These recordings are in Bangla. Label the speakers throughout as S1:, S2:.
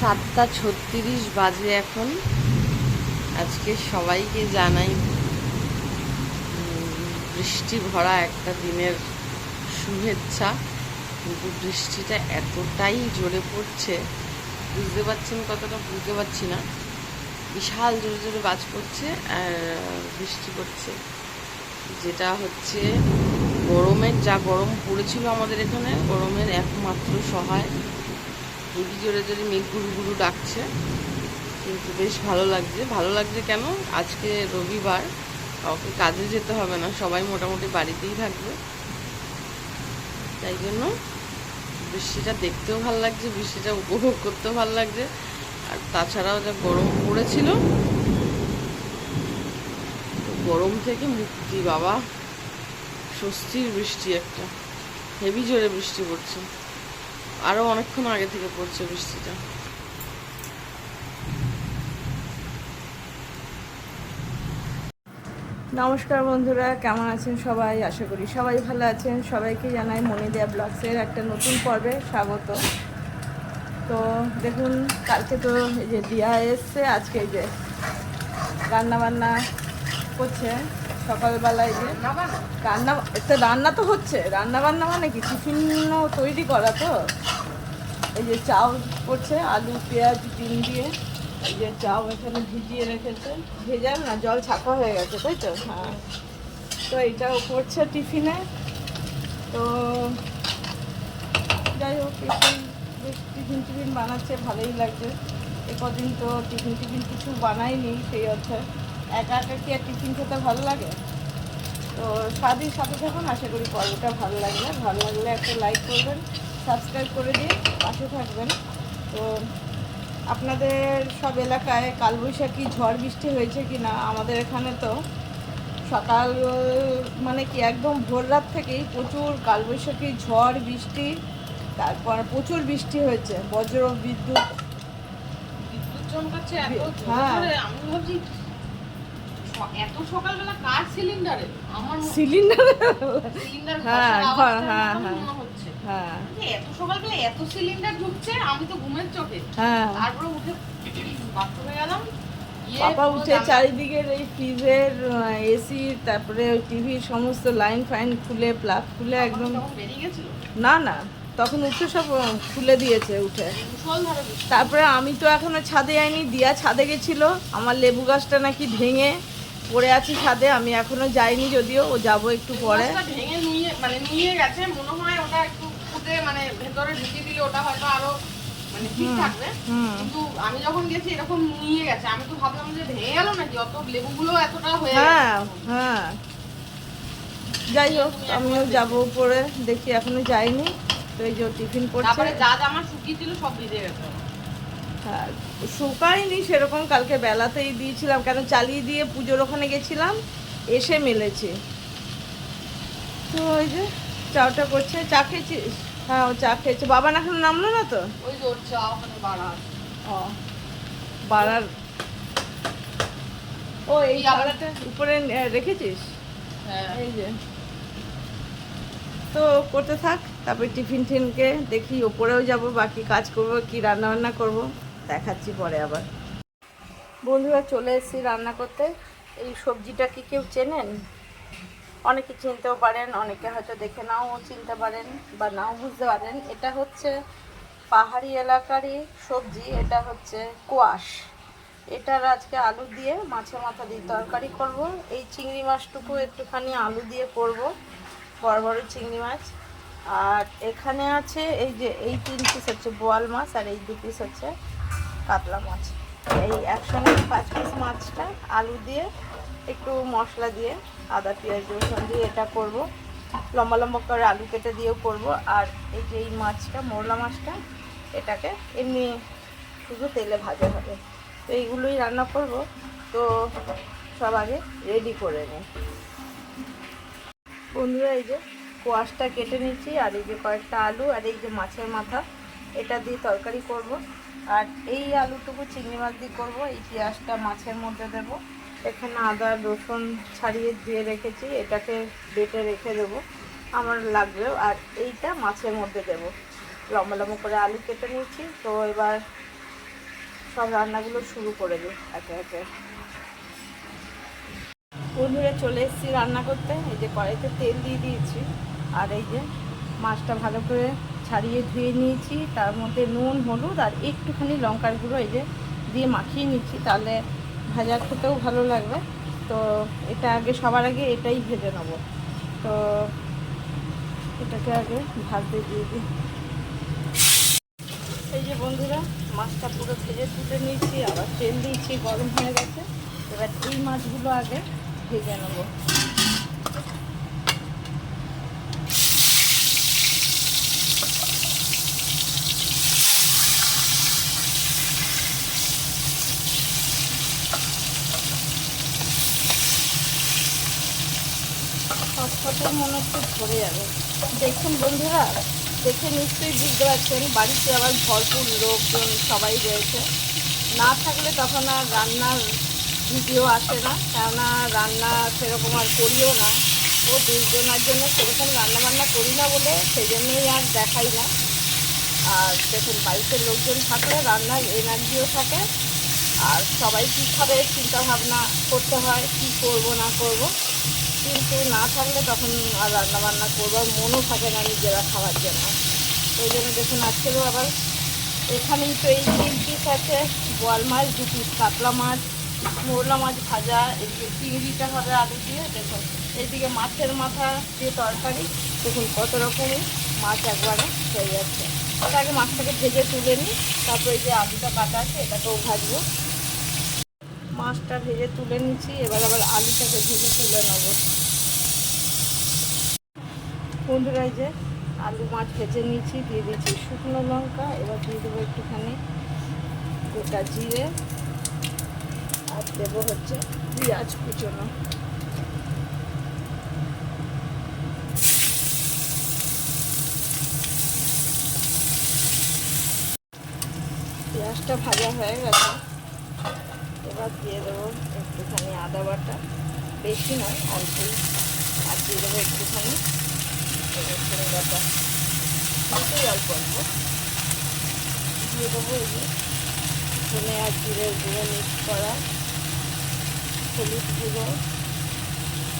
S1: সাতটা ছত্রিশ বাজে এখন। আজকে সবাইকে জানাই বৃষ্টি ভরা একটা দিনের শুভেচ্ছা। কিন্তু বৃষ্টিটা এতটাই জোরে পড়ছে, বুঝতে পারছেন কতটা বুঝতে পারছি না। বিশাল জোরে জোরে বাজ পড়ছে আর বৃষ্টি পড়ছে। যেটা হচ্ছে, গরমের যা গরম পড়েছিল আমাদের এখানে, গরমের একমাত্র সহায়। হেবি জোরে জোরে মেঘ গুরু গুরু ডাকছে, কিন্তু বেশ ভালো লাগছে। ভালো লাগছে কেন? আজকে রবিবার, কাউকে কাজে যেতে হবে না, সবাই মোটামুটি বাড়িতেই থাকবে। তাই জন্য বৃষ্টিটা দেখতেও ভালো লাগছে, বৃষ্টিটা উপভোগ করতেও ভালো লাগছে। আর তাছাড়াও যা গরম পড়েছিল, গরম থেকে মুক্তি, বাবা। স্বস্তির বৃষ্টি একটা, হেভি জোরে বৃষ্টি পড়ছে। আরও অনেকক্ষণ আগে থেকে পড়ছে বৃষ্টিটা।
S2: নমস্কার বন্ধুরা, কেমন আছেন সবাই? আশা করি সবাই ভালো আছেন। সবাইকে জানাই মনিদিয়া ব্লগসের একটা নতুন পর্বে স্বাগত। তো দেখুন, কালকে তো এই যে দিয়া এসছে, আজকে যে রান্না বান্না করছে। সকালবেলায় যে রান্না তো রান্না তো হচ্ছে রান্না বান্না মানে কি? টিফিনও তৈরি করা তো। এই যে চাউ করছে, আলু, পেঁয়াজ, ডিম দিয়ে। এই যে চাউ এখানে ভিজিয়ে রেখেছে। ভেজাল না, জল ছাকা হয়ে গেছে, তাই তো? হ্যাঁ। তো এটাও করছে টিফিনে। তো যাই হোক টিফিন টিফিন বানাচ্ছে, ভালোই লাগছে। এ কদিন তো টিফিন টিফিন কিছু বানাইনি, সেই অর্থে। একা একা কি আর টিফিন খেতে ভালো লাগে? তো স্বাদের সাথে থাকুন আশা করি পর্বটা ভালো লাগবে। ভালো লাগলে একটা লাইক করবেন সাবস্ক্রাইব করে দিয়ে পাশে থাকবেন। তো আপনাদের সব এলাকায় কালবৈশাখী ঝড় বৃষ্টি হয়েছে কি না আমাদের এখানে তো সকাল মানে কি একদম ভোর রাত থেকেই প্রচুর কালবৈশাখী ঝড় বৃষ্টি তারপর প্রচুর বৃষ্টি হয়েছে বজ্র বিদ্যুৎ।
S3: বিদ্যুৎ চমকাচ্ছে
S2: হ্যাঁ।
S3: আমি ভাবছি এত সকালবেলা কার সিলিন্ডারে আমার
S2: সিলিন্ডার
S3: সিলিন্ডার
S2: হ্যাঁ, হ্যাঁ, হ্যাঁ। হ্যাঁ।
S3: যে এত সকালবেলা এত সিলিন্ডার ঢুকছে আমি তো ঘুমের চোখে।
S2: হ্যাঁ।
S3: তারপরে উঠে বাথরুমে গেলাম
S2: পাপা উঠে চারিদিকের এই ফ্রিজের এসি তারপরে ওই টিভির সমস্ত লাইন ফাইন খুলে প্লাগ খুলে একদম না না তখন উঠে সব খুলে দিয়েছে উঠে। তারপরে আমি তো এখনও ছাদে যাইনি দিয়া ছাদে গেছিল আমার লেবু গাছটা নাকি ভেঙে পড়ে আছে ছাদে আমি এখনও যাইনি যদিও ও যাব একটু পরে।
S3: ভেঙে নুয়ে মানে নুয়ে গেছে মনে হয় ওটা একটু মানে ভেতরে ঢুকিয়ে দিলে ওটা হয়তো আরও মানে ঠিক থাকবে। কিন্তু আমি যখন গেছি এরকম নিয়ে গেছে। আমি তো ভাবলাম যে ভেঙে গেল নাকি? অত লেবুগুলো এতটা হয়ে
S2: হ্যাঁ হ্যাঁ। যাই হোক আমিও যাব উপরে দেখি এখনও যাইনি। তো এই যে টিফিন করছে।
S3: তারপরে যা জামা শুকিয়েছিল সব ভিজে গেছে।
S2: শুকায়নি সেরকম কালকে বেলাতেই দিয়েছিলাম কেন চালিয়ে দিয়ে পুজোর ওখানে গেছিলাম এসে মেলেছি। তো ওই যে চাটা করছে চা খেয়েছিস? হ্যাঁ ও চা খেয়েছে। বাবা না এখন নামলো না তো?
S3: ওই যে চা ওখানে বাড়া
S2: ও বাড়ার ও এই উপরে রেখেছিস?
S3: হ্যাঁ।
S2: এই যে। তো করতে থাক তারপরে টিফিন টিনকে দেখি ওপরেও যাব বাকি কাজ করব কি রান্না বান্না করব। দেখাচ্ছি পরে আবার। বন্ধুরা চলে এসেছি রান্না করতে। এই সবজিটা কি কেউ চেনেন? অনেকে চিনতেও পারেন, অনেকে হয়তো দেখে নাও চিনতে পারেন বা নাও বুঝতে পারেন। এটা হচ্ছে পাহাড়ি এলাকারই সবজি, এটা হচ্ছে কোয়াশ। এটার আজকে আলু দিয়ে মাছের মাথা দিয়ে তরকারি করব। এই চিংড়ি মাছটুকু একটুখানি আলু দিয়ে করব, বড় বড় চিংড়ি মাছ। আর এখানে আছে এই যে, এই তিন পিস হচ্ছে বোয়াল মাছ আর এই দু পিস হচ্ছে কাতলা মাছ। এই একসঙ্গে পাঁচ পিস মাছটা, আলু দিয়ে, একটু মশলা দিয়ে, আদা, পেঁয়াজ, রসুন দিয়ে এটা করব। লম্বা লম্বা করে আলু কেটে দিয়েও করব। আর এই যে এই মাছটা, মোরলা মাছটা, এটাকে এমনি শুধু তেলে ভাজা হবে। তো এইগুলোই রান্না করব। তো সব আগে রেডি করে নিই। বন্ধুরা, এই যে কোয়াশটা কেটে নিচ্ছি আর এই যে কয়েকটা আলু আর এই যে মাছের মাথা, এটা দিয়ে তরকারি করব। আর এই আলুটুকু চিংড়ি মাছ দিয়ে করব, এই পেঁয়াজটা মাছের মধ্যে দেব। এখানে আদা, রসুন ছাড়িয়ে দিয়ে রেখেছি, এটাকে বেটে রেখে দেবো আমার লাগবে আর এইটা মাছের মধ্যে দেব। লম্বা লম্বা করে আলু কেটে নিয়েছি, তো এবার সব রান্নাগুলো শুরু করে দিই একে একে। বন্ধুরা, চলে এসেছি রান্না করতে। এই যে কড়াইতে তেল দিয়ে দিয়েছি, আর এই যে মাছটা ভালো করে ছাড়িয়ে ধুয়ে নিয়েছি, তার মধ্যে নুন, হলুদ আর একটুখানি লঙ্কার গুঁড়ো এই যে দিয়ে মাখিয়ে নিচ্ছি, তাহলে ভাজা খেতেও ভালো লাগবে। তো এটা আগে, সবার আগে এটাই ভেজে নেব। তো এটাকে আগে ভাজতে দিয়ে দিই। এই যে বন্ধুরা, মাছটা পুরো ভেজে তুলে নিয়েছি, আবার তেল দিয়েছি, গরম হয়ে গেছে। এবার এই মাছগুলো আগে ভেজে নেব। সবকটাই মনে হচ্ছে ধরে যাবে। দেখুন বন্ধুরা, দেখে নিশ্চয়ই বুঝতে পারছেন, বাড়িতে আবার ভরপুর লোকজন সবাই রয়েছে। না থাকলে তখন আর রান্নার ভিডিও আসে না, কেননা রান্না সেরকম আর করিও না। ও দুজনের জন্য সেরকম রান্না বান্না করি না বলে সেই জন্যই আর দেখাই না। আর দেখুন, বাড়িতে লোকজন থাকলে রান্নার এনার্জিও থাকে। আর সবাই কী খাবে চিন্তা ভাবনা করতে হয়, কী করব, না করব। কিন্তু না থাকলে তখন আর রান্না বান্না করবার মনও থাকে না নিজেরা খাওয়ার জন্য। ওই জন্য দেখুন, আজকেরও আবার এখানেই তো এই তিন পিস আছে। বোয়াল মাছ, দু পিস কাতলা মাছ, মোরলা মাছ ভাজা এদিকে চিংড়িটা হবে আলু দিয়ে, দেখুন। এইদিকে মাছের মাথা যে তরকারি, দেখুন কত রকমই মাছ একবারে হয়ে যাচ্ছে। ওটা আগে মাছটাকে ভেজে তুলে নিই, তারপর যে আলুটা কাটা আছে, এটাকেও ভাজবো। মাছটা ভেজে তুলে নিচ্ছি, এবার আবার আলুটাকে ভেজে তুলে নেব। বন্ধুরা যে আলু মাছ ভেজে নিয়েছি, দিয়ে দিয়েছি শুকনো লঙ্কা, এবার দিয়ে দেবো একটুখানি গোটা জিরে, আর দেবো হচ্ছে পেঁয়াজ কুচোনো। পেঁয়াজটা ভাজা হয়ে গেছে। এবার দিয়ে দেবো একটুখানি আদা বাটা। বেশি নয় অল্পই আর দিয়ে দেবো একটুখানি রসুন বাটা দিয়ে দেবো এই ধনে আর জিরের গুঁড়ো মিক্স করা হলুদ গুঁড়ো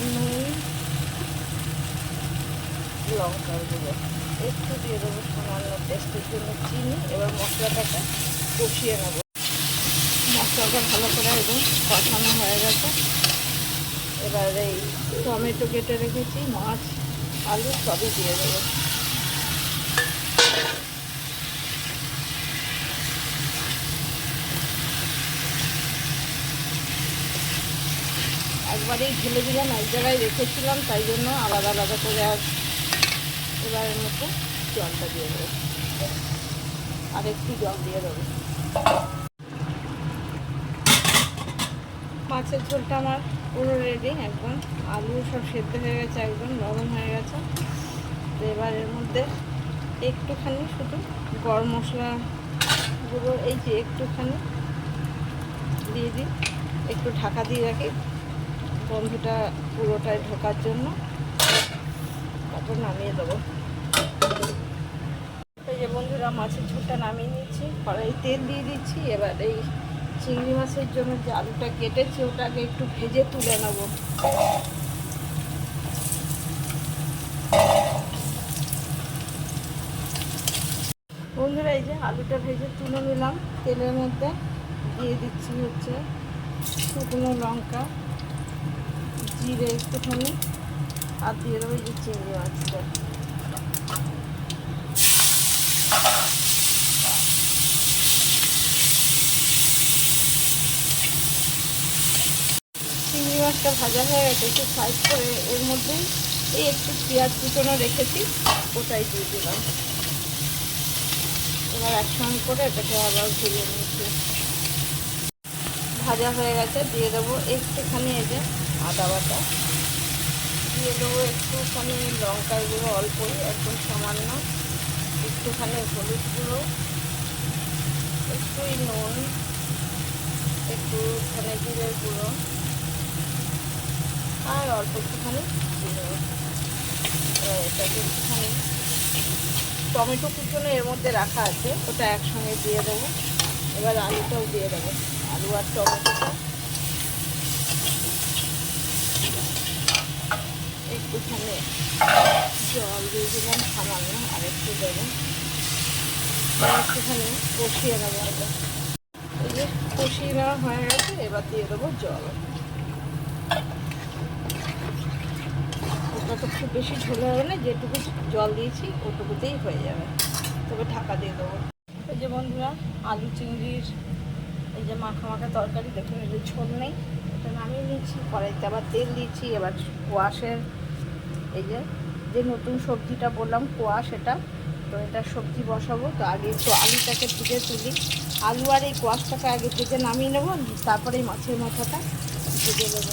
S2: নুন লঙ্কার গুঁড়ো একটু দিয়ে দেবো সামান্য টেস্টের জন্য চিনি এবার মশলাটাকে কষিয়ে নেব মশলাটা ভালো করে একদম কষানো হয়ে গেছে এবার টমেটো কেটে রেখেছি, মাছ আলু সবই দিয়ে দেবো। একবারেই ঢেলে দিলাম, এক জায়গায় রেখেছিলাম, তাই জন্য আলাদা আলাদা করে আর এবারের মতো জলটা দিয়ে দেবো। আর একটু জল দিয়ে দেবো। মাছের ঝোলটা আমার পুরো রেডি একদম আলু সব সেদ্ধ হয়ে গেছে, একদম নরম হয়ে গেছে। তো এবার এর মধ্যে একটুখানি শুধু গরম মশলা গুঁড়ো, এই যে একটুখানি দিয়ে দিই। একটু ঢাকা দিয়ে রাখি। গন্ধটা পুরোটাই ঢোকার জন্য তারপর নামিয়ে দেবো। এই যে বন্ধুরা, মাছের ঝোলটা নামিয়ে নিচ্ছি। কড়াই তেল দিয়ে দিচ্ছি। এবার এই চিংড়ি মাছের জন্য যে আলুটা কেটেছি, ওটাকে একটু ভেজে তুলে নেব। বন্ধুরা, এই যে আলুটা ভেজে তুলে নিলাম। তেলের মধ্যে দিয়ে দিচ্ছি হচ্ছে শুকনো লঙ্কা, জিরে একটুখানি, আর দিয়ে দেবো যে চিংড়ি মাছটা চিংড়ি মাছটা ভাজা হয়ে গেছে, একটু সাইজ করে এর মধ্যেই এই একটু পেঁয়াজ কুচনো রেখেছি, ওটাই দিয়ে দিলাম। এবার একসঙ্গে করে এটাকে আবার ভেজে নিচ্ছি। ভাজা হয়ে গেছে, দিয়ে দেবো একটুখানি এই যে আদা বাটা। দিয়ে দেবো একটুখানি লঙ্কার গুঁড়ো অল্পই, একদম সামান্য। একটুখানি হলুদ গুঁড়ো, একটুই নুন, একটুখানি জিরের গুঁড়ো। আর অল্প একটুখানি একটুখানি টমেটো কুচনো এর মধ্যে রাখা আছে, ওটা একসঙ্গে দিয়ে দেবো। এবার আলুটাও দিয়ে দেবো, আলু আর টমেটোটা। একটুখানি জল দিয়ে দিলাম সামান্য, আর একটু দেবো। একটুখানি কষিয়ে নেব আগে কষিয়ে নেওয়া হয়ে গেছে, এবার দিয়ে দেবো জল। ওটা তো খুব বেশি ঝোলে হবে না, যেটুকু জল দিয়েছি ওটুকুতেই হয়ে যাবে। তবে ঢাকা দিয়ে দেবো। এই যে বন্ধুরা, আলু চিংড়ির এই যে মাখা মাখা তরকারি, দেখুন, এই যে ঝোল নেই। এটা নামিয়ে নিয়েছি, কড়াইতে আবার তেল দিয়েছি, এবার কোয়াশের এই যে যে নতুন সবজিটা বললাম, কোয়াশ এটা, তো এটা সবজি বসাবো। তো আগে একটু আলুটাকে ভেজে তুলি। আলু আর এই কোয়াশটাকে আগে ভেজে নামিয়ে নেব, তারপরে এই মাছের মাথাটা ভেজে দেবো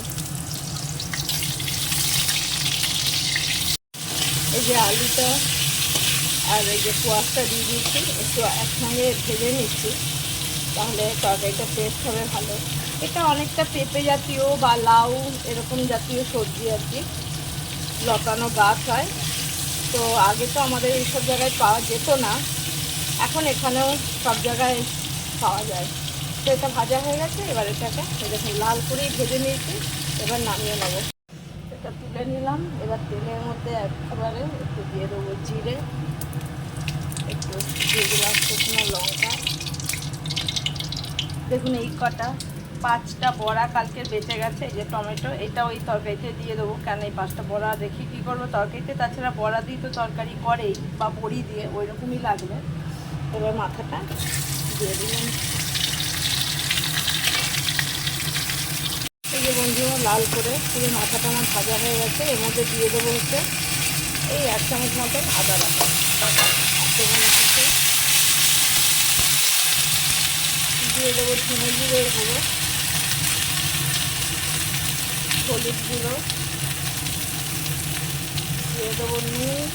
S2: যে আলুটা আর এই যে কোয়াশটা দিয়ে দিয়েছি, একটু একসঙ্গে ভেজে নিচ্ছি। তাহলে তরকারিটা টেস্ট হবে ভালো। এটা অনেকটা পেঁপে জাতীয় বা লাউ, এরকম জাতীয় সবজি আর কি। লতানো গাছ হয়। তো আগে তো আমাদের এইসব জায়গায় পাওয়া যেত না। এখন এখানেও সব জায়গায় পাওয়া যায়। তো এটা ভাজা হয়ে গেছে, এবার এটাকে দেখুন লাল করেই ভেজে নিয়েছি, এবার নামিয়ে নেব। এটা তুলে নিলাম। এবার তেলের মধ্যে একেবারে একটু দিয়ে দেবো জিরে, একটু দিয়ে দিলাম শুকনো লঙ্কা। দেখুন এই কটা, পাঁচটা বড়া কালকে বেঁচে গেছে, এই যে টমেটো এটা ওই তরকারিতে দিয়ে দেবো। কেন এই পাঁচটা বড়া দেখি কী করব? তরকারিতে তাছাড়া বড়া দিয়ে তো তরকারি করেই, বা বড়ি দিয়ে ওই রকমই লাগবে। এবার মাথাটা দিয়ে দিলাম এই যে বন্ধুরা, লাল করে পুরো মাথাটা আমার ভাজা হয়ে গেছে। এর মধ্যে দিয়ে দেবো হচ্ছে এই এক চামচ মতন আদা রাখা দিয়ে দেবো ধনে জিরের গুঁড়ো, হলুদ গুঁড়ো। দিয়ে দেবো নুন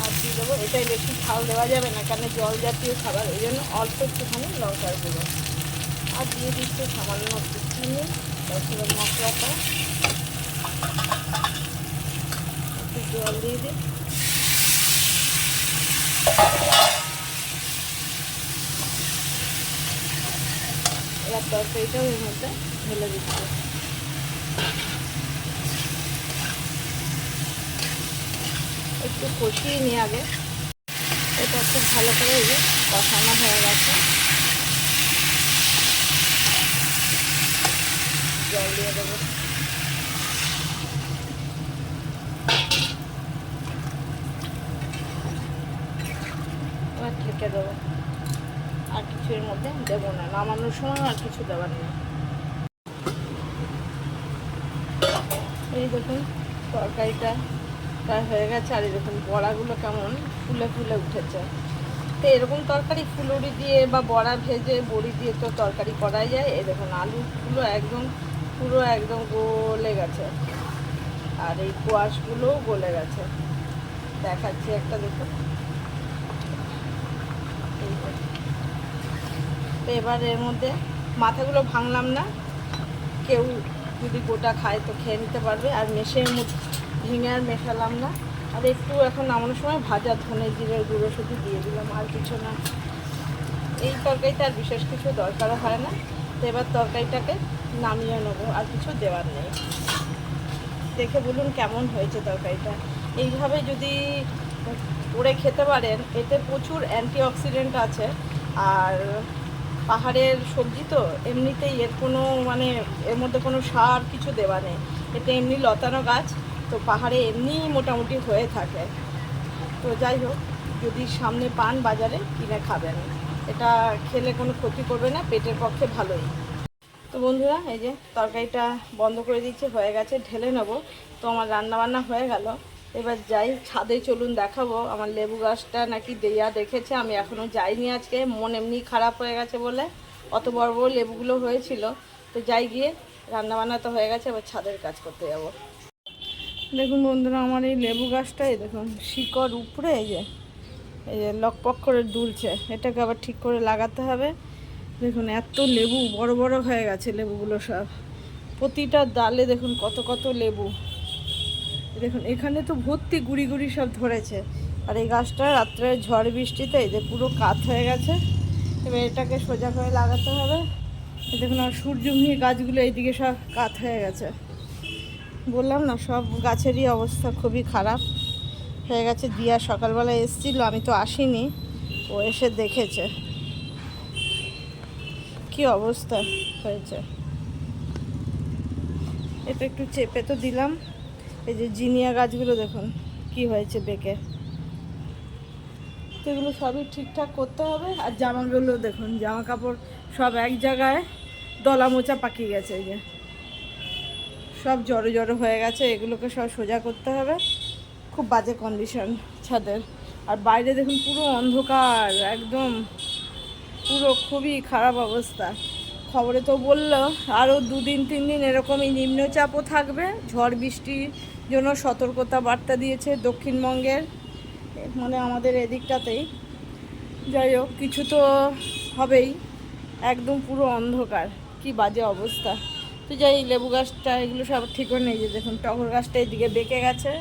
S2: আর দিয়ে দেবো, এটাই বেশি ঝাল দেওয়া যাবে না, কেন জল জাতীয় খাবার ওই জন্য অল্প একটুখানি লঙ্কার গুঁড়ো। আর দিয়ে দিচ্ছে সামান্য একটু চিনি তারপরে মশলাটা একটু জল দিয়ে দিই। এবার তরকারিটাও এর মধ্যে ঢেলে দিচ্ছে। একটু কষিয়ে নিই আগে। এটা খুব ভালো করে কষানো হয়ে গেছে। জল দিয়ে দেবো। ঢেকে দেবো। আর কিছু মধ্যে দেবো না, নামানোর সময় আর কিছু দেওয়ার নেই। এই দেখুন, তরকারিটা প্রায় হয়ে গেছে, আর দেখুন বড়াগুলো কেমন ফুলে ফুলে উঠেছে। তো এরকম তরকারি ফুলুরি দিয়ে বা বড়া ভেজে বড়ি দিয়ে তো তরকারি করাই যায়। এই দেখুন, আলুগুলো একদম পুরো একদম গলে গেছে। আর এই কোয়াশগুলোও গলে গেছে। দেখাচ্ছি একটা দেখুন। তো এবার এর মধ্যে মাথাগুলো ভাঙলাম না। কেউ যদি গোটা খায় তো খেয়ে নিতে পারবে। আর মেশে ভেঙে আর মেশালাম না। আর একটু এখন নামানোর সময় ভাজা ধনে জিরের গুঁড়ো শুধু দিয়ে দিলাম, আর কিছু না। এই তরকারিতে আর বিশেষ কিছু দরকারও হয় না। তো এবার তরকারিটাকে নামিয়ে নেব, আর কিছু দেওয়ার নেই। দেখে বলুন কেমন হয়েছে তরকারিটা। এইভাবে যদি করে খেতে পারেন, এতে প্রচুর অ্যান্টিঅক্সিডেন্ট আছে, আর পাহাড়ের সবজি তো এমনিতেই এর কোনো মানে এর মধ্যে কোনো সার কিছু দেওয়া নেই। এটা এমনি লতানো গাছ, তো পাহাড়ে এমনিই মোটামুটি হয়ে থাকে। তো যাই হোক, যদি সামনে পান বাজারে, কিনে খাবেন। এটা খেলে কোনো ক্ষতি করবে না, পেটের পক্ষে ভালোই। তো বন্ধুরা, এই যে তরকারিটা বন্ধ করে দিচ্ছে হয়ে গেছে, ঢেলে নেব। তো আমার রান্নাবান্না হয়ে গেল। এবার যাই, ছাদে চলুন দেখাবো। আমার লেবু গাছটা নাকি দেয়া দেখেছে, আমি এখনও যাইনি আজকে। মন এমনি খারাপ হয়ে গেছে বলে, অত বড় বড় লেবুগুলো হয়েছিল। তো যাই গিয়ে, রান্নাবান্না তো হয়ে গেছে, এবার ছাদের কাজ করতে যাব। দেখুন বন্ধুরা, আমার এই লেবু গাছটা এই দেখুন, শিকড় উপরে এই যে এই যে লকপক করে দুলছে। এটাকে আবার ঠিক করে লাগাতে হবে। দেখুন, এত লেবু বড় বড় হয়ে গেছে লেবুগুলো সব। প্রতিটা ডালে দেখুন কত কত লেবু। দেখুন, এখানে তো ভর্তি গুড়ি গুড়ি সব ধরেছে। আর এই গাছটা রাত্রে ঝড় বৃষ্টিতে এই যে পুরো কাত হয়ে গেছে। এবার এটাকে সোজা করে লাগাতে হবে। দেখুন, আর সূর্যমুখী গাছগুলো এইদিকে সব কাত হয়ে গেছে। বললাম না, সব গাছেরই অবস্থা খুবই খারাপ। হয়ে গেছে, দিয়া সকালবেলা এসেছিল, আমি তো আসিনি। ও এসে দেখেছে। কি অবস্থা হয়েছে? এটা একটু চেপে তো দিলাম। এই যে জিনিয়া গাছগুলো দেখুন, কি হয়েছে বেঁকে। তো এগুলো সবই ঠিকঠাক করতে হবে। আর জামাগুলো দেখুন জামা কাপড় সব এক জায়গায় দলা মোচা পাকিয়ে গেছে, এই যে। সব জড়ো জড়ো হয়ে গেছে, এগুলোকে সব সোজা করতে হবে। খুব বাজে কন্ডিশন ছাদের। আর বাইরে দেখুন পুরো অন্ধকার, একদম পুরো খুবই খারাপ অবস্থা। খবরে তো বলল আরও দুদিন তিন দিন এরকমই নিম্নচাপও থাকবে। ঝড় বৃষ্টির জন্য সতর্কতা বার্তা দিয়েছে দক্ষিণবঙ্গের মানে আমাদের এদিকটাতেই। যাই হোক, কিছু তো হবেই, একদম পুরো অন্ধকার, কি বাজে অবস্থা। তো যাই, লেবু গাছটা এগুলো সব ঠিক করে নেই যে দেখুন, টগর গাছটা এদিকে বেঁকে গেছে।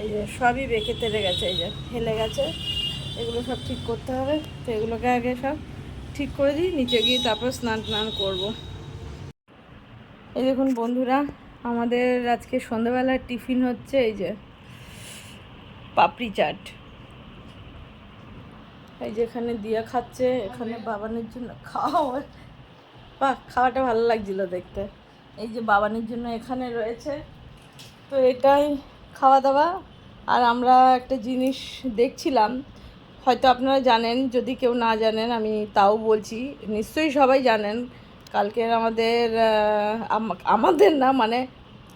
S2: এই যে সবই বেঁকে তেড়ে গেছে, এই যে হেলে গেছে। এগুলো সব ঠিক করতে হবে, তো এগুলোকে আগে সব ঠিক করে দিই, নিচে গিয়ে তারপর স্নান টান করব। এই দেখুন বন্ধুরা, আমাদের আজকে সন্ধ্যাবেলার টিফিন হচ্ছে এই যে পাপড়ি চাট। এই যে এখানে দিয়া খাচ্ছে, এখানে বাবানের জন্য খাওয়া বাহ, খাওয়াটা ভালো লাগছিল দেখতে। এই যে বাবানের জন্য এখানে রয়েছে। তো এটাই খাওয়া দাওয়া আর আমরা একটা জিনিস দেখছিলাম। হয়তো আপনারা জানেন যদি কেউ না জানেন আমি তাও বলছি নিশ্চয়ই সবাই জানেন কালকের আমাদের আমাদের না মানে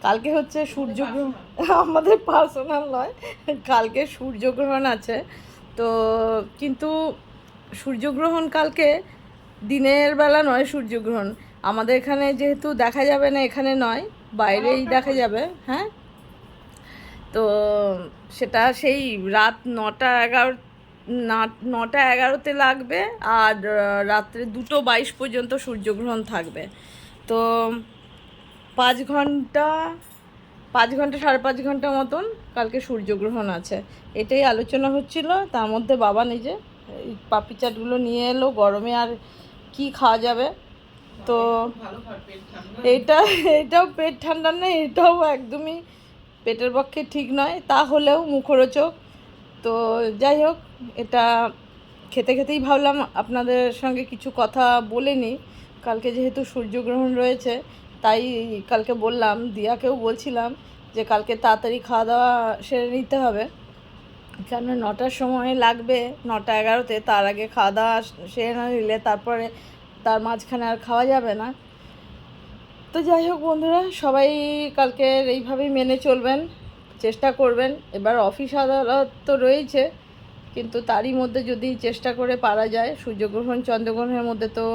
S2: কালকে হচ্ছে সূর্যগ্রহণ আমাদের পার্সোনাল নয় কালকে সূর্যগ্রহণ আছে। তো কিন্তু সূর্যগ্রহণ কালকে দিনের বেলা নয় সূর্যগ্রহণ। আমাদের এখানে যেহেতু দেখা যাবে না এখানে নয় বাইরেই দেখা যাবে হ্যাঁ? তো সেটা সেই রাত নটা এগারো না- নটা এগারোতে লাগবে আর রাত্রে দুটো বাইশ পর্যন্ত সূর্যগ্রহণ থাকবে। তো পাঁচ ঘণ্টা পাঁচ ঘণ্টা সাড়ে পাঁচ ঘণ্টা মতন কালকে সূর্যগ্রহণ আছে। এটাই আলোচনা হচ্ছিল। তার মধ্যে বাবা নিজে এই পাপড়ি চাটগুলো নিয়ে এলো গরমে আর কি খাওয়া যাবে? তো এইটা এটাও পেট ঠান্ডা নেই এটাও একদমই পেটের পক্ষে ঠিক নয় তাহলেও মুখরোচক। তো যাই হোক, এটা খেতে খেতেই ভাবলাম আপনাদের সঙ্গে কিছু কথা বলে নিই। কালকে যেহেতু সূর্যগ্রহণ রয়েছে, তাই কালকে বললাম, দিয়াকেও বলছিলাম যে কালকে তাড়াতাড়ি খাওয়া দাওয়া সেরে নিতে হবে। কেন নটার সময় লাগবে, নটা এগারোতে, তার আগে খাওয়া দাওয়া সেরে না নিলে তারপরে তার মাঝখানে আর খাওয়া যাবে না। তো যাই হোক বন্ধুরা, সবাই কালকে এইভাবেই মেনে চলবেন, চেষ্টা করবেন। এবার অফিস আদালত তো রয়েছে, কিন্তু তারই মধ্যে যদি চেষ্টা করে পারা যায়, সূর্যগ্রহণ চন্দ্রগ্রহণের মধ্যে তো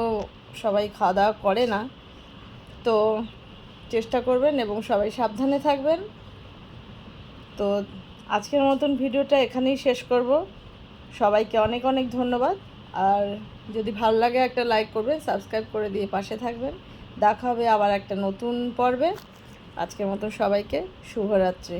S2: সবাই খাওয়া দাওয়া করে না। তো চেষ্টা করবেন এবং সবাই সাবধানে থাকবেন। তো আজকের মতন ভিডিওটা এখানেই শেষ করব। সবাইকে অনেক অনেক ধন্যবাদ। আর যদি ভালো লাগে একটা লাইক করবেন, সাবস্ক্রাইব করে দিয়ে পাশে থাকবেন। দেখা হবে আবার একটা নতুন পর্বে। আজকের মতো সবাইকে শুভরাত্রি।